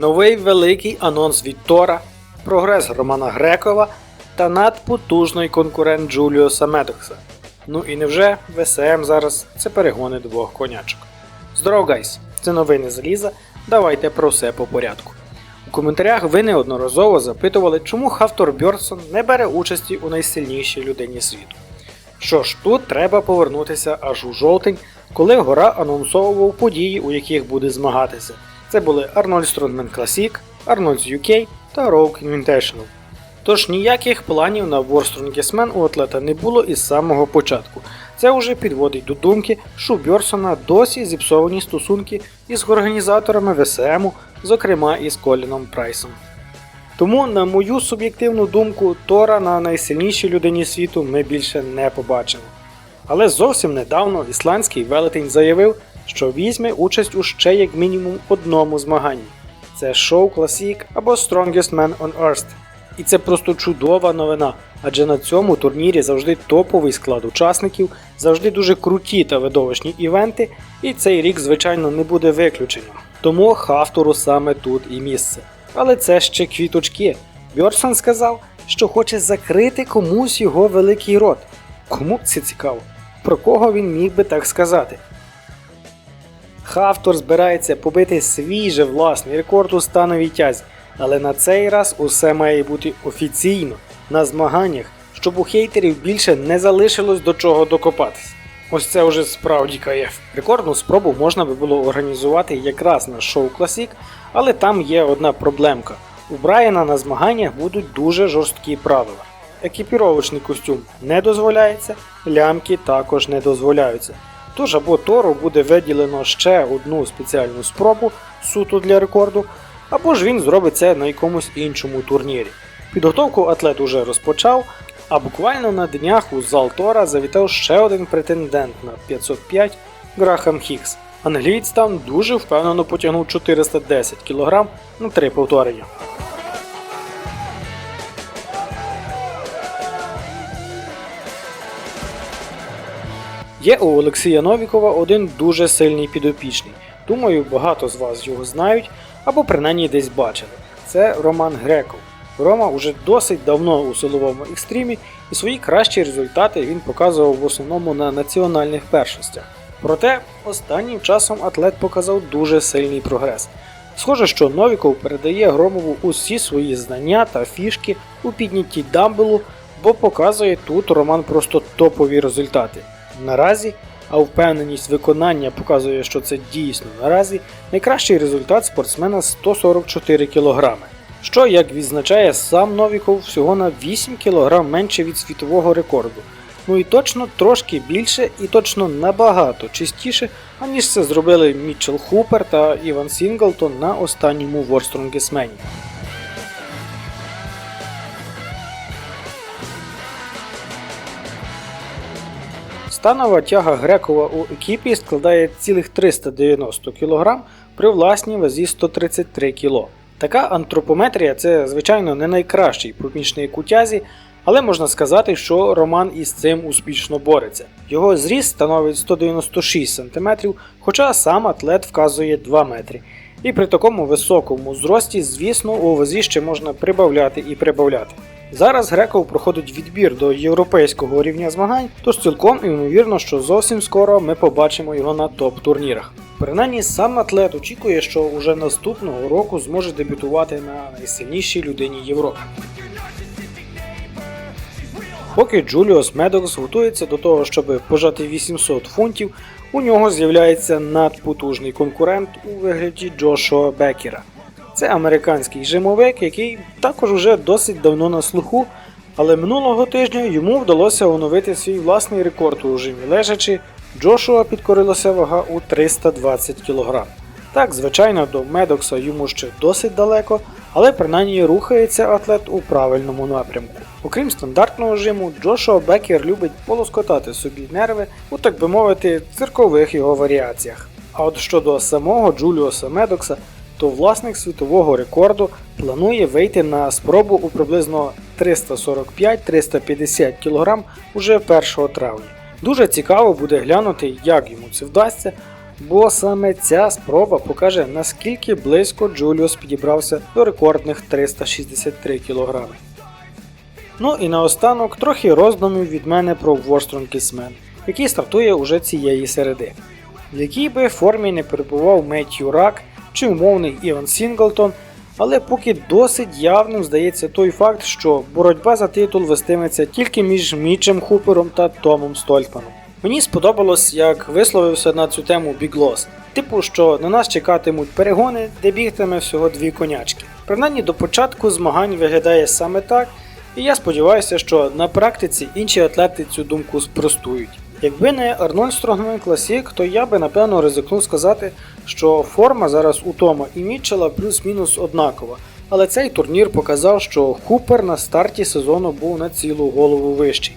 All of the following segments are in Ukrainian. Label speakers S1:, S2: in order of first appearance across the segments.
S1: новий великий анонс від Тора, прогрес Романа Грекова та надпотужний конкурент Джуліоса Медокса. Ну і невже ВСМ зараз це перегони двох конячок. Здорово, гайс! Це новини заліза. Давайте про все по порядку. У коментарях ви неодноразово запитували, чому Хавтор Бьорсон не бере участі у найсильнішій людині світу. Що ж, тут треба повернутися аж у жовтень, коли гора анонсовував події, у яких буде змагатися. Це були Arnold Strongman Classic, Arnold's UK та Rogue Invitational. Тож ніяких планів на War Strongest Man у атлета не було із самого початку. Це вже підводить до думки, що Бьорсона досі зіпсовані стосунки із організаторами ВСМу, зокрема із Коліном Прайсом. Тому, на мою суб'єктивну думку, Тора на найсильнішій людині світу ми більше не побачимо. Але зовсім недавно ісландський велетень заявив, що візьме участь у ще як мінімум одному змаганні. Це шоу Classic або Strongest Man on Earth. І це просто чудова новина, адже на цьому турнірі завжди топовий склад учасників, завжди дуже круті та видовищні івенти, і цей рік, звичайно, не буде виключенням. Тому Хафтору саме тут і місце. Але це ще квіточки. Бьорсон сказав, що хоче закрити комусь його великий рот. Кому це цікаво? Про кого він міг би так сказати? Хафтор збирається побити свій же власний рекорд у становій тязі, але на цей раз усе має бути офіційно, на змаганнях, щоб у хейтерів більше не залишилось до чого докопатись. Ось це вже справді кайф. Рекордну спробу можна би було організувати якраз на шоу Classic, але там є одна проблемка. У Брайана на змаганнях будуть дуже жорсткі правила. Екіпіровочний костюм не дозволяється, лямки також не дозволяються. Тож або Тору буде виділено ще одну спеціальну спробу суто для рекорду, або ж він зробить це на якомусь іншому турнірі. Підготовку атлет уже розпочав, а буквально на днях у зал Тора завітав ще один претендент на 505 Грахам Хікс. Англієць там дуже впевнено потягнув 410 кг на три повторення. Є у Олексія Новікова один дуже сильний підопічний. Думаю, багато з вас його знають або принаймні десь бачили. Це Роман Греков. Рома уже досить давно у силовому екстрімі, і свої кращі результати він показував в основному на національних першостях. Проте останнім часом атлет показав дуже сильний прогрес. Схоже, що Новіков передає Громову усі свої знання та фішки у піднятті дамбелу, бо показує тут Роман просто топові результати. Наразі, а впевненість виконання показує, що це дійсно наразі, найкращий результат спортсмена 144 кг. Що, як відзначає сам Новіков, всього на 8 кг менше від світового рекорду. Ну і точно трошки більше і точно набагато чистіше, аніж це зробили Мітчел Хупер та Іван Сінглтон на останньому World Станова тяга Грекова у екіпі складає цілих 390 кг при власній вазі 133 кг. Така антропометрія це, звичайно, не найкращий помічник у тязі, але можна сказати, що Роман із цим успішно бореться. Його зріст становить 196 см, хоча сам атлет вказує 2 метри. І при такому високому зрості, звісно, у вазі ще можна прибавляти і прибавляти. Зараз Греков проходить відбір до європейського рівня змагань, тож цілком ймовірно, що зовсім скоро ми побачимо його на топ-турнірах. Принаймні сам атлет очікує, що уже наступного року зможе дебютувати на найсильнішій людині Європи. Поки Джуліос Медокс готується до того, щоб пожати 800 фунтів, у нього з'являється надпотужний конкурент у вигляді Джошуа Бекера. Це американський жимовик, який також уже досить давно на слуху, але минулого тижня йому вдалося оновити свій власний рекорд у жимі лежачи. Джошуа підкорилася вага у 320 кг. Так, звичайно, до Медокса йому ще досить далеко, але принаймні рухається атлет у правильному напрямку. Окрім стандартного жиму, Джошуа Бекер любить полоскотати собі нерви у, так би мовити, циркових його варіаціях. А от щодо самого Джуліоса Медокса, то власник світового рекорду планує вийти на спробу у приблизно 345-350 кг уже 1 травня. Дуже цікаво буде глянути, як йому це вдасться, бо саме ця спроба покаже, наскільки близько Джуліус підібрався до рекордних 363 кг. Ну і наостанок трохи роздумів від мене про Worstrong Kissman, який стартує уже цієї середи. В якій би формі не перебував Меттью Рак чи умовний Іван Сінглтон, але поки досить явним здається той факт, що боротьба за титул вестиметься тільки між Мічем Хупером та Томом Стольтманом. Мені сподобалось, як висловився на цю тему Loss. Типу, що на нас чекатимуть перегони, де бігтиме всього дві конячки. Принаймні до початку змагань виглядає саме так, і я сподіваюся, що на практиці інші атлети цю думку спростують. Якби не Арнольд Стронгмен Класік, то я би напевно ризикнув сказати, що форма зараз у Тома і Мітчела плюс-мінус однакова. Але цей турнір показав, що Хупер на старті сезону був на цілу голову вищий.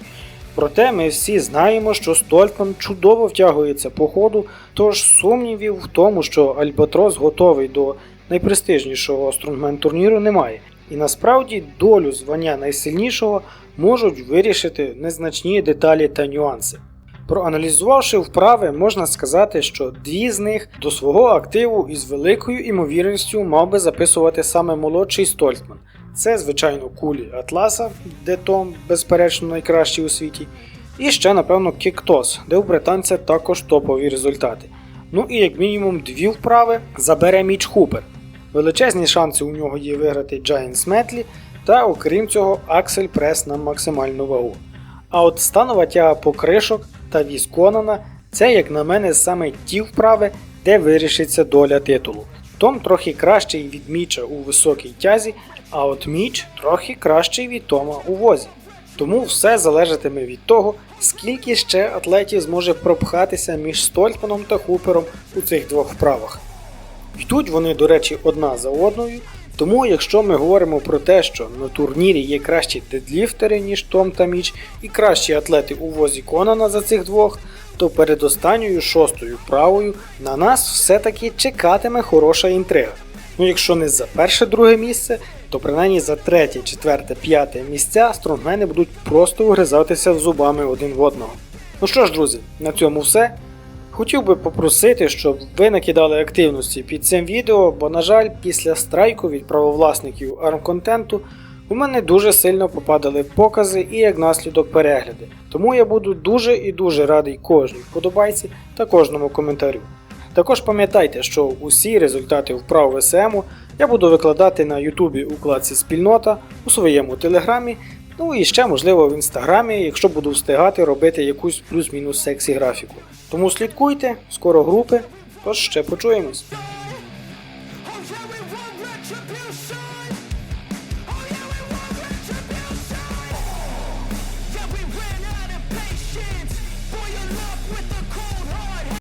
S1: Проте ми всі знаємо, що Стольтман чудово втягується по ходу, тож сумнівів в тому, що Альбатрос готовий до найпрестижнішого стронгмен турніру немає. І насправді долю звання найсильнішого можуть вирішити незначні деталі та нюанси. Проаналізувавши вправи, можна сказати, що дві з них до свого активу із великою імовірністю мав би записувати саме молодший Стольтман. Це, звичайно, кулі Атласа, де Том, безперечно, найкращий у світі, і ще, напевно, Кіктос, де у британця також топові результати. Ну і як мінімум дві вправи забере Міч Хупер. Величезні шанси у нього є виграти Giants Метлі та, окрім цього, Аксель Прес на максимальну вагу. А от станова тяга покришок та віз Конана це, як на мене, саме ті вправи, де вирішиться доля титулу. Том трохи кращий від Міча у високій тязі, а от Міч трохи кращий від Тома у возі. Тому все залежатиме від того, скільки ще атлетів зможе пропхатися між Стольтманом та Хупером у цих двох вправах. Йдуть вони, до речі, одна за одною. Тому, якщо ми говоримо про те, що на турнірі є кращі дедліфтери, ніж Том та Міч, і кращі атлети у возі Конана за цих двох, то перед останньою шостою вправою на нас все-таки чекатиме хороша інтрига. Ну, якщо не за перше-друге місце, то принаймні за третє, четверте, п'яте місця стронгмени будуть просто вгризатися в зубами один в одного. Ну що ж, друзі, на цьому все. Хотів би попросити, щоб ви накидали активності під цим відео, бо, на жаль, після страйку від правовласників армконтенту у мене дуже сильно попадали покази і як наслідок перегляди. Тому я буду дуже і дуже радий кожній вподобайці та кожному коментарю. Також пам'ятайте, що усі результати вправ ВСМу я буду викладати на Ютубі у вкладці Спільнота, у своєму телеграмі, ну і ще можливо в інстаграмі, якщо буду встигати робити якусь плюс-мінус сексі графіку. Тому слідкуйте, скоро групи, тож ще почуємось.